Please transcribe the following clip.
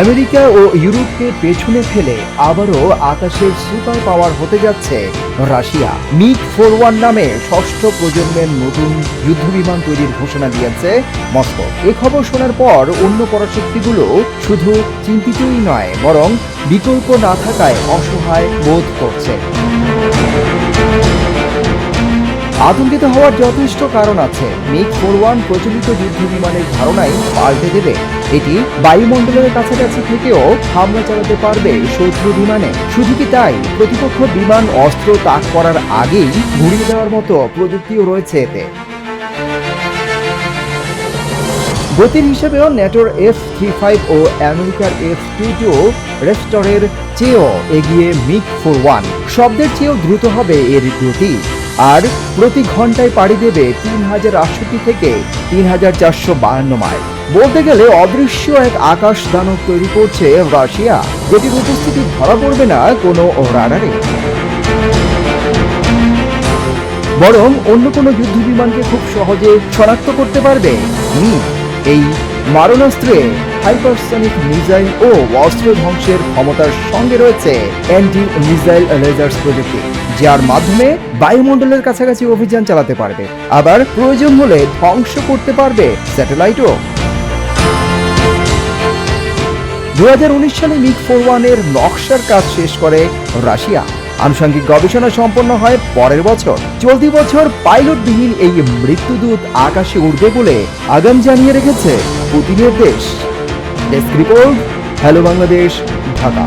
America ও ইউরোপকে পেছনে ফেলে আবারও আকাশের সুপার পাওয়ার হতে যাচ্ছে রাশিয়া। মিগ ফোর ওয়ান নামে ষষ্ঠ প্রজন্মের নতুন যুদ্ধবিমান তৈরির ঘোষণা দিয়েছে মস্কো। এ খবর শোনার পর অন্য পরাশক্তিগুলো শুধু চিন্তিতই নয়, বরং বিকল্প না থাকায় অসহায় বোধ করছে। আতঙ্কিত হওয়ার যথেষ্ট কারণ আছে। মিগ ফোর ওয়ান প্রচলিত যুদ্ধ বিমানের ধারণাই পাল্টে দেবে। এটি বায়ুমণ্ডলের কাছাকাছি থেকেও হামলা চালাতে পারবে শত্রু বিমানে। শুধু কি তাই, প্রতিপক্ষ বিমান অস্ত্র তাক করার আগেই ঘুরিয়ে দেওয়ার মতো প্রযুক্তিও রয়েছে এতে। গতির হিসেবেও ন্যাটোর এফ থ্রি ফাইভ ও আমেরিকার এফ টু টু রেস্টরের চেয়েও এগিয়ে মিগ ফোর ওয়ান। শব্দের চেয়েও দ্রুত হবে এর গতি। আর প্রতি ঘন্টায় পাড়ি দেবে তিন হাজার আটষট্টি থেকে তিন হাজার চারশো বাহান্ন মাইল। বলতে গেলে অদৃশ্য এক আকাশ দানব তৈরি করছে রাশিয়া। যেটির উপস্থিতি ধরা পড়বে না কোনো রাডারে। বরং অন্য কোনো যুদ্ধ বিমানকে খুব সহজে শনাক্ত করতে পারবে। এই মারণাস্ত্রে হাইপারসনিক মিসাইল ও অস্ত্র ধ্বংসের ক্ষমতার সঙ্গে রয়েছে অ্যান্টি মিসাইল লেজার্স প্রযুক্তি, যার মাধ্যমে বায়ুমণ্ডলের কাছাকাছি অভিযান চালাতে পারবে। আবার প্রয়োজন হলে ধ্বংস করতে পারবে স্যাটেলাইটও। দু সালে মিগ ফোর ওয়ানের নকশার কাজ শেষ করে রাশিয়া। আনুষঙ্গিক গবেষণা সম্পন্ন হয় পরের বছর। চলতি বছর পাইলটবিহীন এই মৃত্যুদূত আকাশে উড়বে বলে আগাম জানিয়ে রেখেছে পুতিনের দেশ। Desk report hello Bangladesh Dhaka.